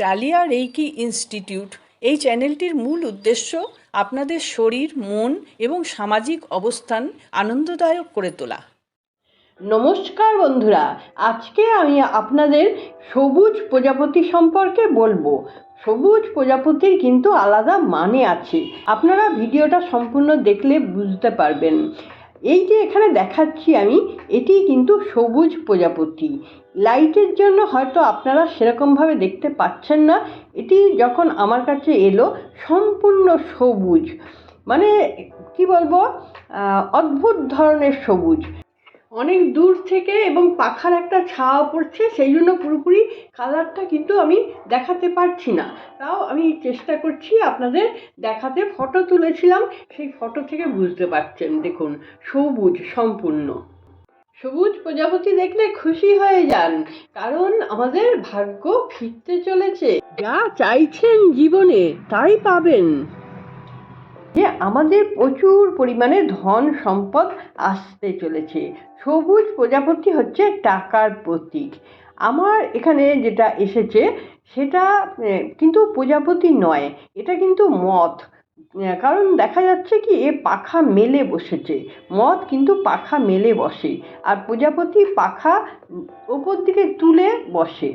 Dahlia reiki institute. এই চ্যানেলটির মূল উদ্দেশ্য আপনাদের শরীর, মন এবং সামাজিক অবস্থান আনন্দদায়ক করে তোলা। নমস্কার বন্ধুরা, আজকে আমি আপনাদের সবুজ প্রজাপতি সম্পর্কে বলব। সবুজ প্রজাপতির কিন্তু আলাদা মানে আছে। আপনারা ভিডিওটা সম্পূর্ণ দেখলে বুঝতে পারবেন। এই যে এখানে দেখাচ্ছি আমি, এটি কিন্তু সবুজ প্রজাপতি। লাইটের জন্য হয়তো আপনারা সেরকমভাবে দেখতে পাচ্ছেন না। এটি যখন আমার কাছে এলো, সম্পূর্ণ সবুজ। মানে কি বলব? অদ্ভুত ধরনের সবুজ। অনেক দূর থেকে এবং পাখার একটা ছাওয়া পড়ছে, সেই জন্য পুরোপুরি কালারটা কিন্তু আমি দেখাতে পারছি না। তাও আমি চেষ্টা করছি আপনাদের দেখাতে ফটো তুলেছিলাম, সেই ফটো থেকে বুঝতে পারছেন। দেখুন, সবুজ সম্পূর্ণ। সবুজ প্রজাপতি দেখলে খুশি হয়ে যান, কারণ আমাদের ভাগ্য ফিরতে চলেছে। যা চাইছেন জীবনে, তাই পাবেন। যে আমাদের প্রচুর পরিমাণে ধন সম্পদ আসতে চলেছে। সবুজ প্রজাপতি হচ্ছে টাকার প্রতীক। আমার এখানে যেটা এসেছে, সেটা কিন্তু প্রজাপতি নয়, এটা কিন্তু মথ কারণ দেখা যাচ্ছে কি, এ পাখা মেলে বসেছে। মথ কিন্তু পাখা মেলে বসে, আর প্রজাপতি পাখা ওপর দিকে তুলে বসে।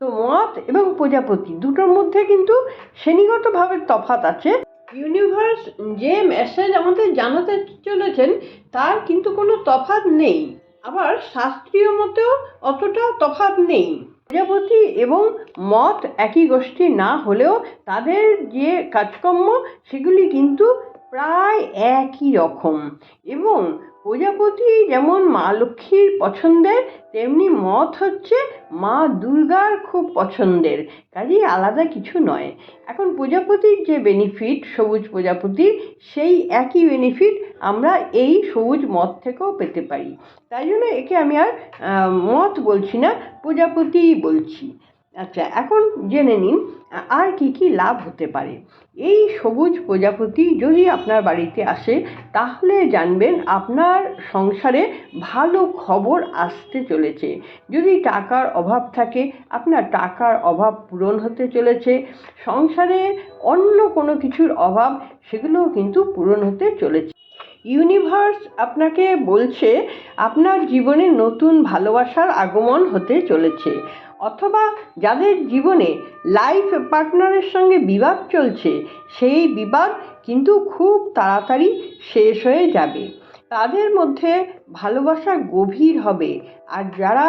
তো মথ এবং প্রজাপতি, দুটোর মধ্যে কিন্তু শ্রেণীগতভাবে তফাত আছে। ইউনিভার্স যে মেসেজ আমাদের জানাতে চলেছেন, তার কিন্তু কোনো তফাত নেই। আবার শাস্ত্রীয় মতেও অতটা তফাত নেই। প্রজাপতি এবং মত একই গোষ্ঠী না হলেও তাদের যে কাজকর্ম, সেগুলি কিন্তু প্রায় একই রকম। এবং প্রজাপতি যেমন মা লক্ষ্মীর পছন্দের, তেমনি মত হচ্ছে মা দুর্গার খুব পছন্দের, কাজেই আলাদা কিছু নয়। এখন প্রজাপতির যে বেনিফিট সবুজ প্রজাপতির সেই একই বেনিফিট আমরা এই সবুজ মত থেকেও পেতে পারি। তাই জন্য একে আমি আর মত বলছি না প্রজাপতিই বলছি। আচ্ছা এখন জেনে নিন, আর কি কি লাভ হতে পারে? এই সবুজ প্রজাপতি যদি আপনার বাড়িতে আসে, তাহলে জানবেন আপনার সংসারে ভালো খবর আসতে চলেছে। যদি টাকার অভাব থাকে, আপনার টাকার অভাব পূরণ হতে চলেছে। সংসারে অন্য কোনো কিছুর অভাব, সেগুলোও কিন্তু পূরণ হতে চলেছে। ইউনিভার্স আপনাকে বলছে, আপনার জীবনে নতুন ভালোবাসার আগমন হতে চলেছে। অথবা যাদের জীবনে লাইফ পার্টনারের সঙ্গে বিবাদ চলছে, সেই বিবাদ কিন্তু খুব তাড়াতাড়ি শেষ হয়ে যাবে। তাদের মধ্যে ভালোবাসা গভীর হবে। আর যারা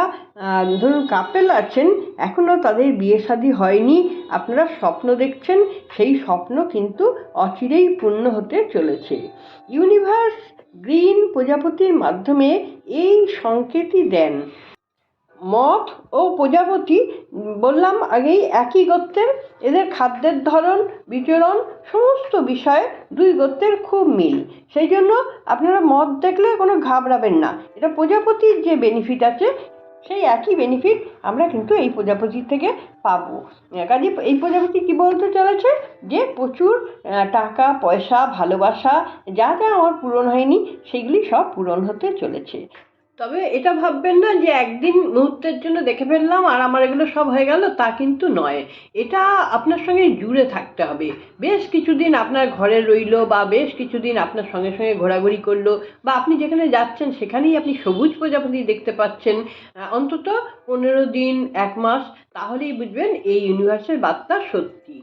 ধরুন কাপেল আছেন এখনও তাদের বিয়ে শাদী হয়নি, আপনারা স্বপ্ন দেখছেন, সেই স্বপ্ন কিন্তু অচিরেই পূর্ণ হতে চলেছে। ইউনিভার্স গ্রিন প্রজাপতির মাধ্যমে এই সংকেতই দেন। মথ ও প্রজাপতি, বললাম আগেই একই গোত্রের, এদের খাদ্যের ধরন, বিচরণ, সমস্ত বিষয়ে দুই গোত্রের খুব মিল। সেই জন্য আপনারা মদ দেখলে কোনো ঘাবড়াবেন না। এটা প্রজাপতির যে বেনিফিট আছে, সেই একই বেনিফিট আমরা কিন্তু এই প্রজাপতির থেকে পাবো। কাজে এই প্রজাপতি কী বলতে চলেছে? যে প্রচুর টাকা, পয়সা, ভালোবাসা, যা যা আমার পূরণ হয়নি, সেগুলি সব পূরণ হতে চলেছে। তবে এটা ভাববেন না যে একদিন মুহূর্তের জন্য দেখে ফেললাম আর আমার এগুলো সব হয়ে গেল, তা কিন্তু নয়। এটা আপনার সঙ্গে জুড়ে থাকতে হবে। বেশ কিছুদিন আপনার ঘরে রইল বা বেশ কিছুদিন আপনার সঙ্গে সঙ্গে ঘোরাঘুরি করল বা আপনি যেখানে যাচ্ছেন সেখানেই আপনি সবুজ প্রজাপতি দেখতে পাচ্ছেন। অন্তত পনেরো দিন, এক মাস, তাহলেই বুঝবেন এই ইউনিভার্সের বার্তা সত্যি।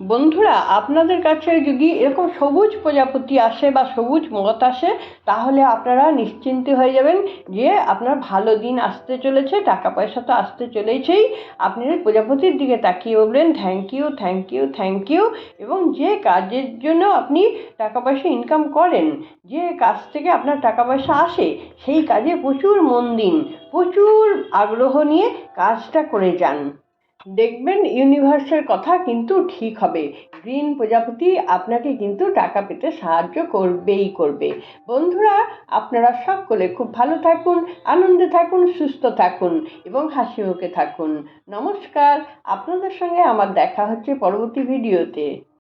বন্ধুরা, আপনাদের কাছে যদি এরকম সবুজ প্রজাপতি আসে বা সবুজ মত আসে, তাহলে আপনারা নিশ্চিন্ত হয়ে যাবেন যে আপনার ভালো দিন আসতে চলেছে, টাকা পয়সা তো আসতে চলেছেই। আপনি প্রজাপতির দিকে তাকিয়ে বলবেন thank you thank you thank you এবং যে কাজের জন্য আপনি টাকা পয়সা ইনকাম করেন, যে কাজ থেকে আপনার টাকা পয়সা আসে, সেই কাজে প্রচুর মন দিন, প্রচুর আগ্রহ নিয়ে কাজটা করে যান। দেখবেন ইউনিভার্সের কথা কিন্তু ঠিক হবে। গ্রিন প্রজাপতি আপনাকে কিন্তু টাকা পেতে সাহায্য করবেই করবে। বন্ধুরা, আপনারা সকলে খুব ভালো থাকুন, আনন্দে থাকুন, সুস্থ থাকুন এবং হাসি মুখে থাকুন। নমস্কার, আপনাদের সঙ্গে আমার দেখা হচ্ছে পরবর্তী ভিডিওতে